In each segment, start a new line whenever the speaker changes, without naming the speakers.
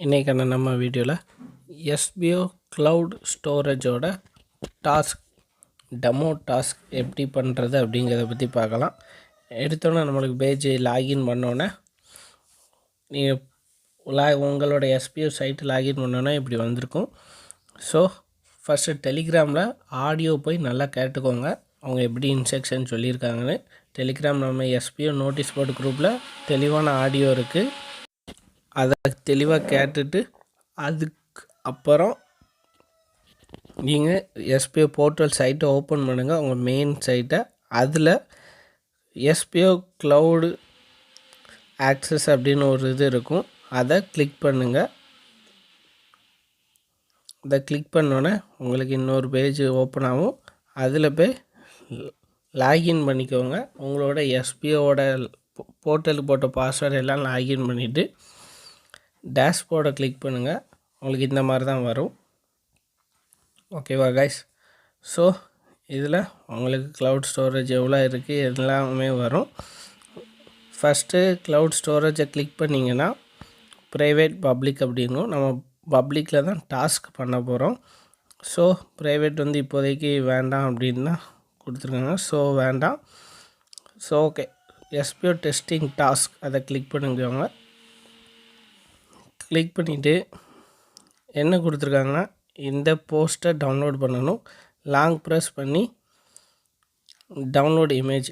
இன்றைக்கான நம்ம வீடியோவில் எஸ்பிஓ க்ளவுட் ஸ்டோரேஜோட டாஸ்க் டெமோ டாஸ்க் எப்படி பண்ணுறது அப்படிங்கிறத பற்றி பார்க்கலாம். எடுத்தோன்னே நம்மளுக்கு பேஜ் லாகின் பண்ணோன்னே நீங்கள் லா உங்களோட எஸ்பிஓ சைட்டு லாகின் பண்ணோன்னே இப்படி வந்திருக்கும். ஸோ ஃபஸ்ட்டு டெலிகிராமில் ஆடியோ போய் நல்லா கேட்டுக்கோங்க. அவங்க எப்படி இன்ஸ்ட்ரக்ஷன் சொல்லியிருக்காங்கன்னு. டெலிகிராம் நம்ம எஸ்பிஓ நோட்டீஸ் போர்டு குரூப்பில் தெளிவான ஆடியோ இருக்குது அதை தெளிவாக கேட்டுட்டு அதுக்கு அப்புறம் நீங்கள் எஸ்பிஓ போர்ட்டல் சைட்டை ஓப்பன் பண்ணுங்கள் உங்கள் மெயின் சைட்டை அதில் எஸ்பிஓ க்ளவுடு ஆக்சஸ் அப்படின்னு ஒரு இது இருக்கும். அதை கிளிக் பண்ணுங்கள் அதை கிளிக் பண்ணோன்னே உங்களுக்கு இன்னொரு பேஜ் ஓப்பன் ஆகும். அதில் போய் லாகின் பண்ணிக்கோங்க. உங்களோட எஸ்பிஓட போர்ட்டலுக்கு போட்ட பாஸ்வேர்டு எல்லாம் லாகின் பண்ணிவிட்டு டேஷ்போர்டை கிளிக் பண்ணுங்கள் உங்களுக்கு இந்த மாதிரி தான் வரும். ஓகேவா கைஸ் ஸோ இதில் உங்களுக்கு க்ளவுட் ஸ்டோரேஜ் எவ்வளோ இருக்குது எல்லாமே வரும். ஃபஸ்ட்டு க்ளவுட் ஸ்டோரேஜை கிளிக் பண்ணிங்கன்னா ப்ரைவேட் பப்ளிக் அப்படிங்கும் நம்ம பப்ளிக்கில் தான் டாஸ்க் பண்ண போகிறோம் ஸோ ப்ரைவேட் வந்து இப்போதைக்கு வேண்டாம் அப்படின்னு தான் கொடுத்துருக்காங்க. ஸோ வேண்டாம். So okay SPO testing task அதை கிளிக் பண்ணிக்கோங்க கிளிக் பண்ணிவிட்டு என்ன கொடுத்துருக்காங்கன்னா இந்த போஸ்ட்டை டவுன்லோட் பண்ணணும். லாங் ப்ரெஸ் பண்ணி டவுன்லோட் இமேஜ்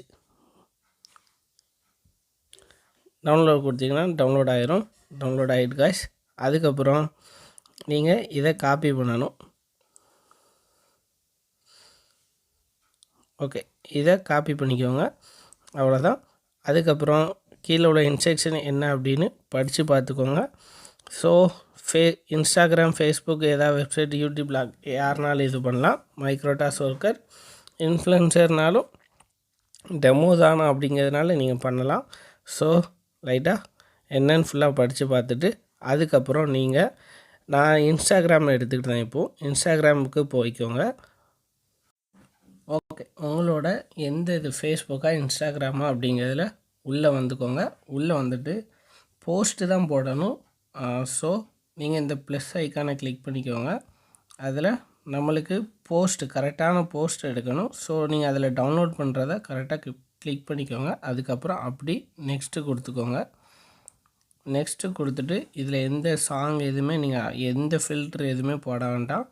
டவுன்லோட் கொடுத்தீங்கன்னா டவுன்லோட் ஆயிரும். டவுன்லோட் ஆகிட்டு காய்ஸ் அதுக்கப்புறம் நீங்கள் இதை காப்பி பண்ணணும். ஓகே இதை காப்பி பண்ணிக்கோங்க. அவ்வளோதான் அதுக்கப்புறம் கீழே உள்ள இன்ஸ்ட்ரக்ஷன் என்ன அப்படின்னு படித்து பார்த்துக்கோங்க. ஸோ ஃபே இன்ஸ்டாகிராம் ஃபேஸ்புக் ஏதாவது வெப்சைட் யூடியூப் பிளாக் யாருனாலும் இது பண்ணலாம். மைக்ரோடாஸ் ஒர்க்கர் இன்ஃப்ளூன்சர்னாலும் டெமோ தானா அப்படிங்கிறதுனால நீங்கள் பண்ணலாம். ஸோ லைட்டாக என்னன்னு ஃபுல்லாக படித்து பார்த்துட்டு அதுக்கப்புறம் நீங்கள் நான் இன்ஸ்டாகிராமில் எடுத்துக்கிட்டேன் இப்போது இன்ஸ்டாகிராமுக்கு போய்க்கோங்க. ஓகே உங்களோட எந்த இது ஃபேஸ்புக்காக இன்ஸ்டாகிராமா அப்படிங்கிறதுல உள்ளே வந்துக்கோங்க. உள்ளே வந்துட்டு போஸ்ட்டு தான் போடணும். ஸோ நீங்கள் இந்த ப்ளஸ் ஐக்கானை கிளிக் பண்ணிக்கோங்க. அதில் நம்மளுக்கு போஸ்ட்டு கரெக்டான போஸ்ட் எடுக்கணும். ஸோ நீங்கள் அதில் டவுன்லோட் பண்ணுறத கரெக்டாக கிளிக் பண்ணிக்கோங்க. அதுக்கப்புறம் அப்படி நெக்ஸ்ட்டு கொடுத்துக்கோங்க. நெக்ஸ்ட்டு கொடுத்துட்டு இதில் எந்த சாங் எதுவுமே நீங்கள் எந்த ஃபில்ட்ரு எதுவுமே போட வேண்டாம்.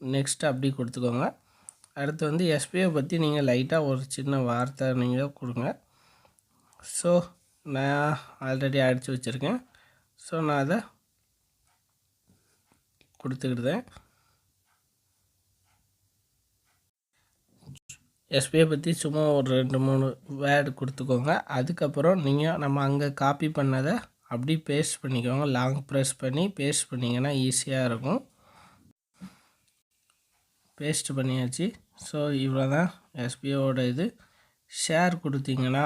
நெக்ஸ்ட்டு அப்படி கொடுத்துக்கோங்க. அடுத்து வந்து எஸ்பிஐ பற்றி நீங்கள் லைட்டாக ஒரு சின்ன வார்த்தை நீங்கள் கொடுங்க. ஸோ நான் ஆல்ரெடி அடித்து வச்சுருக்கேன். ஸோ நான் அதை கொடுத்துக்கிட்டேன். எஸ்பிஐ பற்றி சும்மா ஒரு ரெண்டு மூணு வேர்டு கொடுத்துக்கோங்க. அதுக்கப்புறம் நீங்கள் நம்ம அங்கே காப்பி பண்ணதை அப்படி பேஸ்ட் பண்ணிக்கோங்க. லாங் ப்ரெஸ் பண்ணி பேஸ்ட் பண்ணிங்கன்னா ஈஸியாக இருக்கும். பேஸ்ட் பண்ணியாச்சு. ஸோ இவ்வளோ தான் எஸ்பிஓட இது. ஷேர் கொடுத்தீங்கன்னா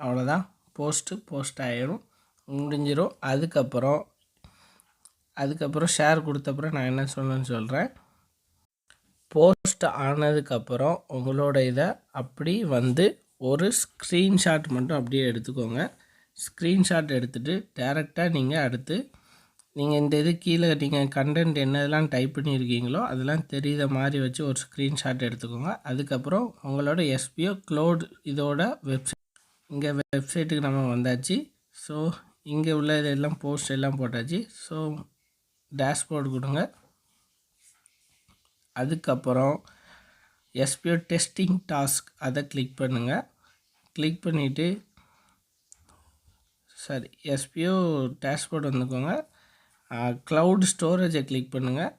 அவ்வளோதான் போஸ்ட்டு போஸ்ட் ஆகிடும் முடிஞ்சிடும் அதுக்கப்புறம் அதுக்கப்புறம் ஷேர் கொடுத்தப்புறம் நான் என்ன சொல்லணும்னு சொல்கிறேன் போஸ்ட் ஆனதுக்கப்புறம் உங்களோட இதை அப்படி வந்து ஒரு ஸ்க்ரீன்ஷாட் மட்டும் அப்படியே எடுத்துக்கோங்க. ஸ்க்ரீன்ஷாட் எடுத்துகிட்டு டேரெக்டாக நீங்கள் அடுத்து நீங்கள் இந்த இது கீழே நீங்கள் கண்டென்ட் என்னதெல்லாம் டைப் பண்ணியிருக்கீங்களோ அதெல்லாம் தெரியுத மாதிரி வச்சு ஒரு ஸ்க்ரீன்ஷாட் எடுத்துக்கோங்க. அதுக்கப்புறம் உங்களோட எஸ்பிஓ க்ளோட் இதோட வெப்சைட் இங்கே வெப்சைட்டுக்கு நம்ம வந்தாச்சு. ஸோ இங்கே உள்ள இதெல்லாம் போஸ்ட் எல்லாம் போட்டாச்சு. ஸோ டேஷ்போர்டு கொடுங்க. அதுக்கப்புறம் எஸ்பியோ டெஸ்டிங் டாஸ்க் அதை கிளிக் பண்ணுங்கள் கிளிக் பண்ணிவிட்டு சரி எஸ்பியோ டேஷ்போர்டு வந்துக்கோங்க. க்ளவுட் ஸ்டோரேஜை கிளிக் பண்ணுங்கள்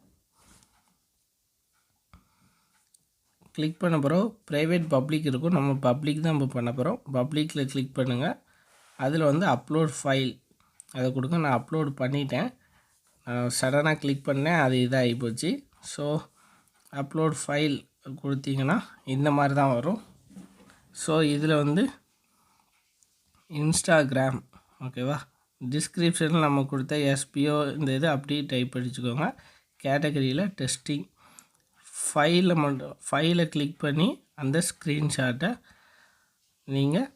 கிளிக் பண்ண பிறகு ப்ரைவேட் பப்ளிக் இருக்கும். நம்ம பப்ளிக் தான் இப்போ பண்ண போகிறோம் பப்ளிக்கில் கிளிக் பண்ணுங்கள் அதில் வந்து அப்லோட் ஃபைல் அதை கொடுங்க. நான் அப்லோட் பண்ணிட்டேன். சடனாக கிளிக் பண்ணேன். அது இதாகி போச்சு. ஸோ அப்லோட் ஃபைல் கொடுத்தீங்கன்னா இந்த மாதிரி தான் வரும். ஸோ இதில் வந்து இன்ஸ்டாகிராம் ஓகேவா டிஸ்கிரிப்ஷனில் நம்ம கொடுத்த எஸ்பிஓ இந்த இது அப்படியே டைப் அடிச்சுக்கோங்க. கேட்டகரியில் டெஸ்டிங் ஃபைலை மட்டும் ஃபைலை கிளிக் பண்ணி அந்த ஸ்க்ரீன்ஷாட்டை நீங்கள்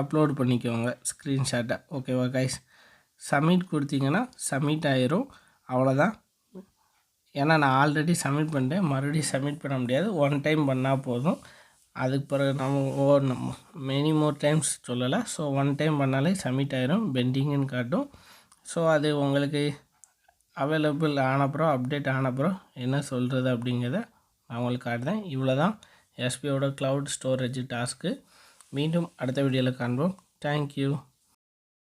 அப்லோட் பண்ணிக்கோங்க ஸ்க்ரீன்ஷாட்டை ஓகேவா கைஸ் சப்மிட் கொடுத்தீங்கன்னா சப்மிட் ஆயிரும். அவ்வளோதான் ஏன்னா நான் ஆல்ரெடி சப்மிட் பண்ணிட்டேன். மறுபடியும் சப்மிட் பண்ண முடியாது. ஒன் டைம் பண்ணால் போதும். அதுக்கு பிறகு நம்ம ஓ மெனி மோர் டைம்ஸ் சொல்லலை. ஸோ ஒன் டைம் பண்ணாலே சப்மிட் ஆயிரும். பெண்டிங்குன்னு காட்டும். ஸோ அது உங்களுக்கு அவைலபிள் ஆனப்புறம் அப்டேட் ஆனப்புறம் என்ன சொல்கிறது அப்படிங்கிறத நான் உங்களுக்கு காட்டுறேன். இவ்வளோ தான் எஸ்பியோட க்ளவுட் ஸ்டோரேஜ் டாஸ்க்கு மீண்டும் அடுத்த வீடியோவில் காண்போம். தேங்க்யூ